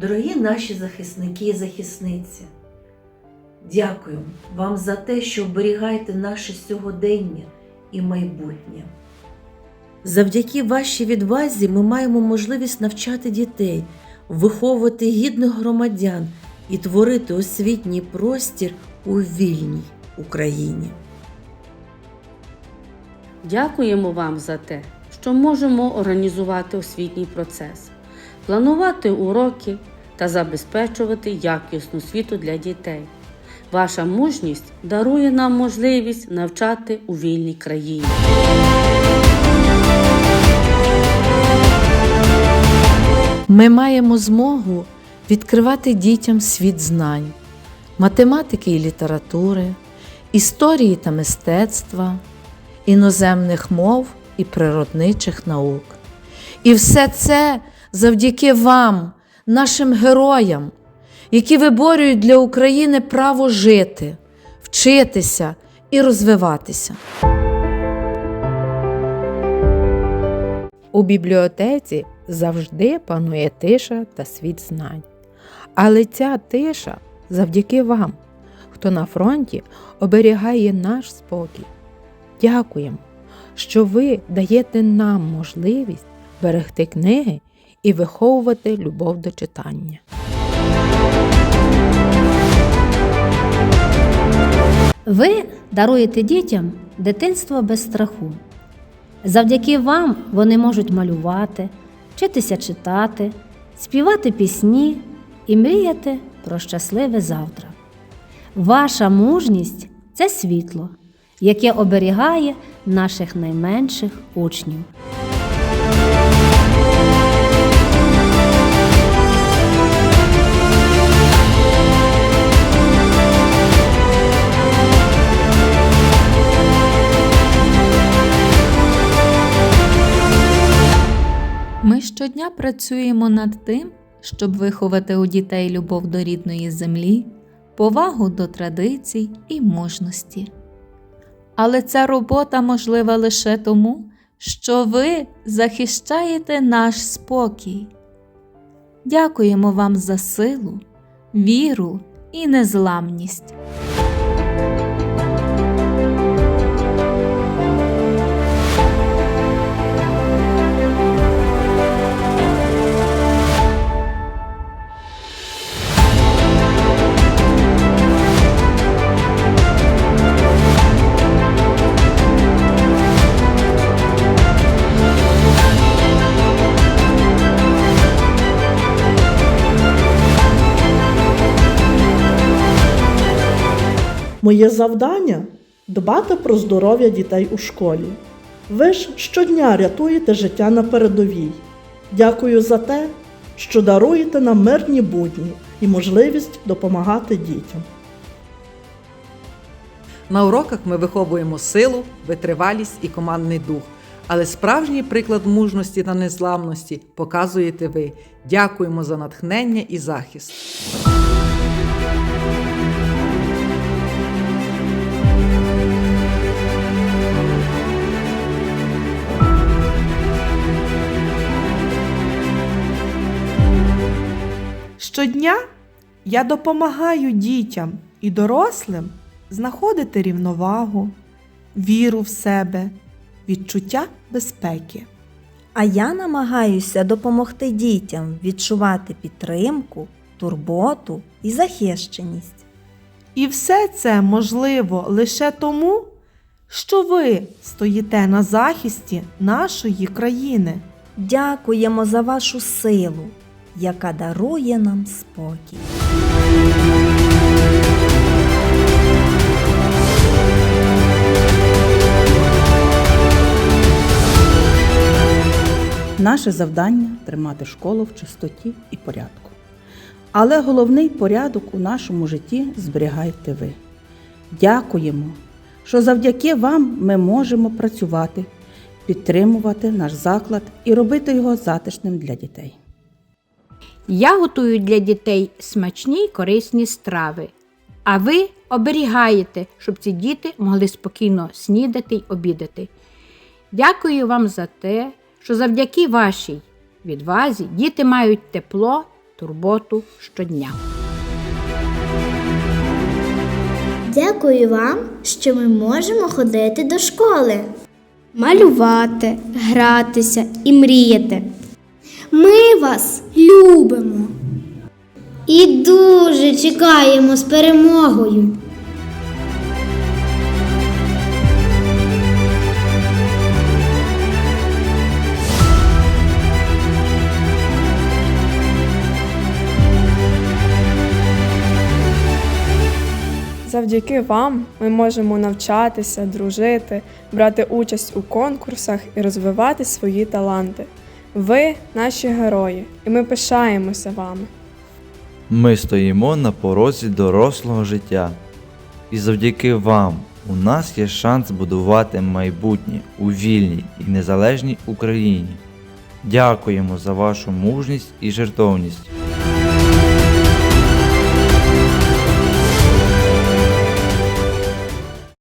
Дорогі наші захисники і захисниці, дякую вам за те, що оберігаєте наше сьогодення і майбутнє. Завдяки вашій відвазі ми маємо можливість навчати дітей, виховувати гідних громадян і творити освітній простір у вільній Україні. Дякуємо вам за те, що можемо організувати освітній процес, планувати уроки та забезпечувати якісну освіту для дітей. Ваша мужність дарує нам можливість навчати у вільній країні. Ми маємо змогу відкривати дітям світ знань, математики і літератури, історії та мистецтва, іноземних мов і природничих наук. І все це завдяки вам, нашим героям, які виборюють для України право жити, вчитися і розвиватися. У бібліотеці завжди панує тиша та світ знань. Але ця тиша завдяки вам, хто на фронті оберігає наш спокій. Дякуємо, що ви даєте нам можливість берегти книги і виховувати любов до читання. Ви даруєте дітям дитинство без страху. Завдяки вам вони можуть малювати, вчитися читати, співати пісні і мріяти про щасливе завтра. Ваша мужність це світло, яке оберігає наших найменших учнів. Працюємо над тим, щоб виховати у дітей любов до рідної землі, повагу до традицій і мужності. Але ця робота можлива лише тому, що ви захищаєте наш спокій. Дякуємо вам за силу, віру і незламність. Моє завдання дбати про здоров'я дітей у школі. Ви ж щодня рятуєте життя на передовій. Дякую за те, що даруєте нам мирні будні і можливість допомагати дітям. На уроках ми виховуємо силу, витривалість і командний дух. Але справжній приклад мужності та незламності показуєте ви. Дякуємо за натхнення і захист. Щодня я допомагаю дітям і дорослим знаходити рівновагу, віру в себе, відчуття безпеки. А я намагаюся допомогти дітям відчувати підтримку, турботу і захищеність. І все це можливо лише тому, що ви стоїте на захисті нашої країни. Дякуємо за вашу силу, яка дарує нам спокій. Наше завдання тримати школу в чистоті і порядку. Але головний порядок у нашому житті зберігаєте ви. Дякуємо, що завдяки вам ми можемо працювати, підтримувати наш заклад і робити його затишним для дітей. Я готую для дітей смачні й корисні страви, а ви оберігаєте, щоб ці діти могли спокійно снідати й обідати. Дякую вам за те, що завдяки вашій відвазі діти мають тепло турботу щодня. Дякую вам, що ми можемо ходити до школи, малювати, гратися і мріяти. Ми вас любимо і дуже чекаємо з перемогою. Завдяки вам ми можемо навчатися, дружити, брати участь у конкурсах і розвивати свої таланти. Ви наші герої, і ми пишаємося вами. Ми стоїмо на порозі дорослого життя, і завдяки вам у нас є шанс будувати майбутнє у вільній і незалежній Україні. Дякуємо за вашу мужність і жертовність.